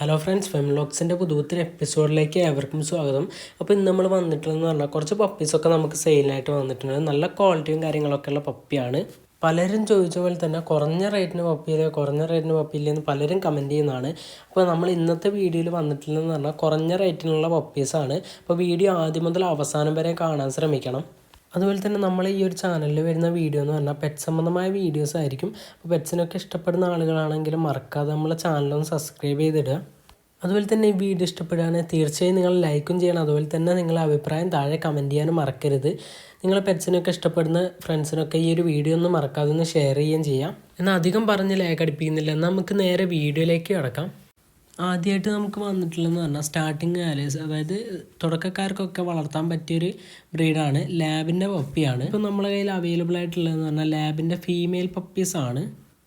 Hello friends ഫെംലോക്സിന്റെ പുതുപുത്തൻ എപ്പിസോഡിലേക്ക് ഏവർക്കും സ്വാഗതം. അപ്പോൾ ഇന്ന് നമ്മൾ വന്നിട്ടുള്ളതെന്ന് പറഞ്ഞാൽ കുറച്ച് പപ്പീസൊക്കെ നമുക്ക് സെയിലായിട്ട് വന്നിട്ടുണ്ട്. നല്ല ക്വാളിറ്റിയും കാര്യങ്ങളൊക്കെ ഉള്ള പപ്പിയാണ് പലരും ചോദിച്ച പോലെ തന്നെ കുറഞ്ഞ റേറ്റിന് പപ്പിയില്ല കുറഞ്ഞ റേറ്റിന് പപ്പിയില്ല എന്ന് പലരും കമന്റ് ചെയ്യുന്നതാണ്. അപ്പോൾ നമ്മൾ ഇന്നത്തെ വീഡിയോയിൽ വന്നിട്ടുള്ളതെന്ന് പറഞ്ഞാൽ കുറഞ്ഞ റേറ്റിനുള്ള പപ്പീസാണ് അപ്പോൾ വീഡിയോ ആദ്യം മുതൽ അവസാനം വരെ കാണാൻ ശ്രമിക്കണം. അതുപോലെ തന്നെ നമ്മൾ ഈ ഒരു ചാനലിൽ വരുന്ന വീഡിയോ എന്ന് പറഞ്ഞാൽ പെറ്റ് സംബന്ധമായ വീഡിയോസ് ആയിരിക്കും. അപ്പോൾ പെറ്റ്സിനൊക്കെ ഇഷ്ടപ്പെടുന്ന ആളുകളാണെങ്കിലും മറക്കാതെ നമ്മളെ ചാനലൊന്ന് സബ്സ്ക്രൈബ് ചെയ്തിടുക. അതുപോലെ തന്നെ ഈ വീഡിയോ ഇഷ്ടപ്പെടുകയാണെങ്കിൽ തീർച്ചയായും നിങ്ങൾ ലൈക്കും ചെയ്യണം. അതുപോലെ തന്നെ നിങ്ങളുടെ അഭിപ്രായം താഴെ കമന്റ് ചെയ്യാനും മറക്കരുത്. നിങ്ങൾ പെറ്റ്സിനൊക്കെ ഇഷ്ടപ്പെടുന്ന ഫ്രണ്ട്സിനൊക്കെ ഈ ഒരു വീഡിയോ ഒന്ന് മറക്കാതെ ഒന്ന് ഷെയർ ചെയ്യുകയും ചെയ്യാം. എന്നാൽ അധികം പറഞ്ഞ് ലേഖടിപ്പിക്കുന്നില്ല നമുക്ക് നേരെ വീഡിയോയിലേക്ക് കിടക്കാം. ആദ്യമായിട്ട് നമുക്ക് വന്നിട്ടുള്ളതെന്ന് പറഞ്ഞാൽ സ്റ്റാർട്ടിങ് ആലേസ് അതായത് തുടക്കക്കാർക്കൊക്കെ വളർത്താൻ പറ്റിയൊരു ബ്രീഡാണ് ലാബിന്റെ പപ്പിയാണ് ഇപ്പം നമ്മളെ കയ്യിൽ അവൈലബിൾ ആയിട്ടുള്ളതെന്ന് പറഞ്ഞാൽ ലാബിന്റെ ഫീമെയിൽ പപ്പീസ് ആണ്.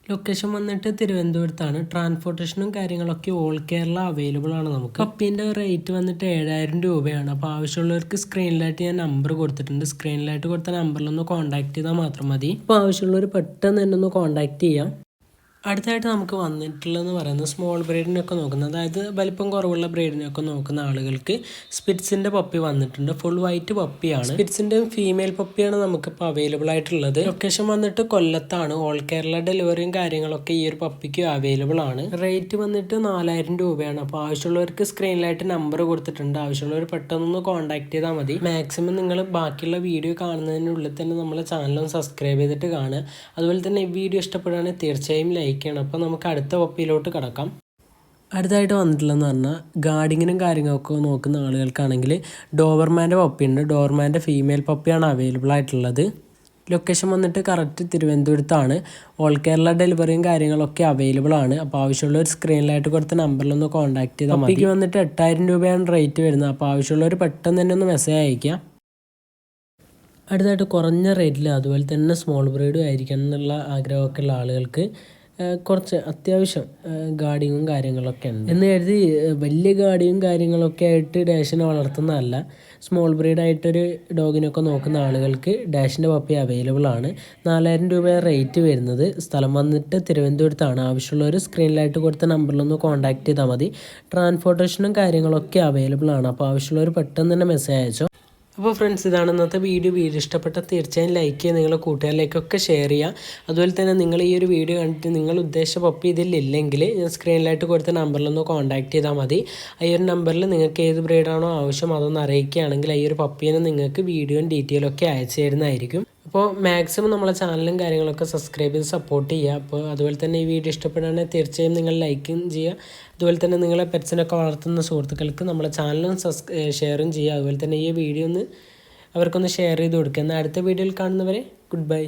ലൊക്കേഷൻ വന്നിട്ട് തിരുവനന്തപുരത്താണ്. ട്രാൻസ്പോർട്ടേഷനും കാര്യങ്ങളൊക്കെ ഓൾ കേരള അവൈലബിൾ ആണ് നമുക്ക്. പപ്പീന്റെ റേറ്റ് വന്നിട്ട് ഏഴായിരം രൂപയാണ്. അപ്പോൾ ആവശ്യമുള്ളവർക്ക് സ്ക്രീനിലായിട്ട് ഞാൻ നമ്പർ കൊടുത്തിട്ടുണ്ട്. സ്ക്രീനിലായിട്ട് കൊടുത്ത നമ്പറിലൊന്ന് കോൺടാക്ട് ചെയ്താൽ മാത്രം മതി. അപ്പോൾ ആവശ്യമുള്ളവർ പെട്ടെന്ന് തന്നെ ഒന്ന് കോൺടാക്ട് ചെയ്യാം. അടുത്തായിട്ട് നമുക്ക് വന്നിട്ടുള്ളതെന്ന് പറയുന്നത് സ്മോൾ ബ്രീഡിനൊക്കെ നോക്കുന്നത്. അതായത് വലിപ്പം കുറവുള്ള ബ്രീഡിനൊക്കെ നോക്കുന്ന ആളുകൾക്ക് സ്പിറ്റ്സിന്റെ പപ്പി വന്നിട്ടുണ്ട്. ഫുൾ വൈറ്റ് പപ്പിയാണ് സ്പിറ്റ്സിന്റെ ഫീമെയിൽ പപ്പിയാണ് നമുക്കിപ്പോൾ അവൈലബിൾ ആയിട്ടുള്ളത്. ലൊക്കേഷൻ വന്നിട്ട് കൊല്ലത്താണ്. ഓൾ കേരള ഡെലിവറിയും കാര്യങ്ങളൊക്കെ ഈ ഒരു പപ്പിക്ക് അവൈലബിൾ ആണ്. റേറ്റ് വന്നിട്ട് നാലായിരം രൂപയാണ്. അപ്പോൾ ആവശ്യമുള്ളവർക്ക് സ്ക്രീനിലായിട്ട് നമ്പർ കൊടുത്തിട്ടുണ്ട്. ആവശ്യമുള്ളവർ പെട്ടെന്നൊന്ന് കോൺടാക്ട് ചെയ്താൽ മതി. മാക്സിമം നിങ്ങൾ ബാക്കിയുള്ള വീഡിയോ കാണുന്നതിനുള്ളിൽ തന്നെ നമ്മളെ ചാനലൊന്ന് സബ്സ്ക്രൈബ് ചെയ്തിട്ട് കാണുക. അതുപോലെ തന്നെ ഈ വീഡിയോ ഇഷ്ടപ്പെടുകയാണെങ്കിൽ തീർച്ചയായും ലൈക്ക് ചെയ്യണം അപ്പോൾ നമുക്ക് അടുത്ത പപ്പിയിലോട്ട് കിടക്കാം. അടുത്തായിട്ട് വന്നിട്ടുള്ളതെന്ന് പറഞ്ഞാൽ ഗാർഡിങ്ങിനും കാര്യങ്ങളൊക്കെ നോക്കുന്ന ആളുകൾക്കാണെങ്കിൽ ഡോവർമാന്റെ പപ്പിയുണ്ട് ഡോവർമാന്റെ ഫീമെയിൽ പപ്പിയാണ് അവൈലബിൾ ആയിട്ടുള്ളത്. ലൊക്കേഷൻ വന്നിട്ട് കറക്റ്റ് തിരുവനന്തപുരത്താണ്. ഓൾ കേരള ഡെലിവറിയും കാര്യങ്ങളൊക്കെ അവൈലബിൾ ആണ്. അപ്പോൾ ആവശ്യമുള്ള ആവശ്യമുള്ളവർ സ്ക്രീനിലായിട്ട് കൊടുത്ത നമ്പറിലൊന്ന് കോൺടാക്ട് ചെയ്താൽ മതി. വന്നിട്ട് എട്ടായിരം രൂപയാണ് റേറ്റ് വരുന്നത്. അപ്പോൾ ആവശ്യമുള്ളവർ പെട്ടെന്ന് തന്നെ ഒന്ന് മെസ്സേജ് അയക്കാം അടുത്തായിട്ട് കുറഞ്ഞ റേറ്റിൽ അതുപോലെ തന്നെ സ്മോൾ ബ്രീഡും ആയിരിക്കണം എന്നുള്ള ആഗ്രഹമൊക്കെ ഉള്ള ആളുകൾക്ക് കുറച്ച് അത്യാവശ്യം ഗാർഡിങ്ങും കാര്യങ്ങളൊക്കെ ഉണ്ട്. എന്ന് കരുതി വലിയ ഗാർഡിയും കാര്യങ്ങളൊക്കെ ആയിട്ട് ഡാഷിനെ വളർത്തുന്നതല്ല. സ്മോൾ ബ്രീഡായിട്ടൊരു ഡോഗിനൊക്കെ നോക്കുന്ന ആളുകൾക്ക് ഡാഷിന്റെ പപ്പി അവൈലബിൾ ആണ്. നാലായിരം രൂപ റേറ്റ് വരുന്നത്. സ്ഥലം വന്നിട്ട് തിരുവനന്തപുരത്താണ്. ആവശ്യമുള്ളവർ സ്ക്രീനിലായിട്ട് കൊടുത്ത നമ്പറിലൊന്ന് കോൺടാക്ട് ചെയ്താൽ മതി. ട്രാൻസ്പോർട്ടേഷനും കാര്യങ്ങളൊക്കെ അവൈലബിൾ ആണ്. അപ്പോൾ ആവശ്യമുള്ളവർ പെട്ടെന്ന് തന്നെ മെസ്സേജ് അയച്ചോ. അപ്പോൾ ഫ്രണ്ട്സ് ഇതാണ് ഇന്നത്തെ വീഡിയോ വീഡിയോ ഇഷ്ടപ്പെട്ട തീർച്ചയായും ലൈക്ക് ചെയ്യുക നിങ്ങളുടെ കൂട്ടുകാരിലേക്കൊക്കെ ഷെയർ ചെയ്യുക. അതുപോലെ തന്നെ നിങ്ങൾ ഈ ഒരു വീഡിയോ കണ്ടിട്ട് നിങ്ങൾ ഉദ്ദേശിച്ച പപ്പ് ഇതിലില്ലെങ്കിൽ ഞാൻ സ്ക്രീനിലായിട്ട് കൊടുത്ത നമ്പറിലൊന്ന് കോൺടാക്ട് ചെയ്താൽ മതി. ഈ ഒരു നമ്പറിൽ നിങ്ങൾക്ക് ഏത് ബ്രീഡാണോ ആവശ്യം അതൊന്ന് അറിയിക്കുകയാണെങ്കിൽ ഈ ഒരു പപ്പീനെ നിങ്ങൾക്ക് വീഡിയോയും ഡീറ്റെയിലൊക്കെ അയച്ചു തരുന്നതായിരിക്കും. അപ്പോൾ മാക്സിമം നമ്മളെ ചാനലും കാര്യങ്ങളൊക്കെ സബ്സ്ക്രൈബ് ചെയ്ത് സപ്പോർട്ട് ചെയ്യുക. അപ്പോൾ അതുപോലെ തന്നെ ഈ വീഡിയോ ഇഷ്ടപ്പെടുകയാണെങ്കിൽ തീർച്ചയായും നിങ്ങൾ ലൈക്കും ചെയ്യുക. അതുപോലെ തന്നെ നിങ്ങളെ പെറ്റ്സിനൊക്കെ വളർത്തുന്ന സുഹൃത്തുക്കൾക്ക് നമ്മളെ ചാനലും സബ്സ് ഷെയറും ചെയ്യുക. അതുപോലെ തന്നെ ഈ വീഡിയോ ഒന്ന് അവർക്കൊന്ന് ഷെയർ ചെയ്ത് കൊടുക്കുക. എന്നാൽ അടുത്ത വീഡിയോയിൽ കാണുന്നവരെ ഗുഡ് ബൈ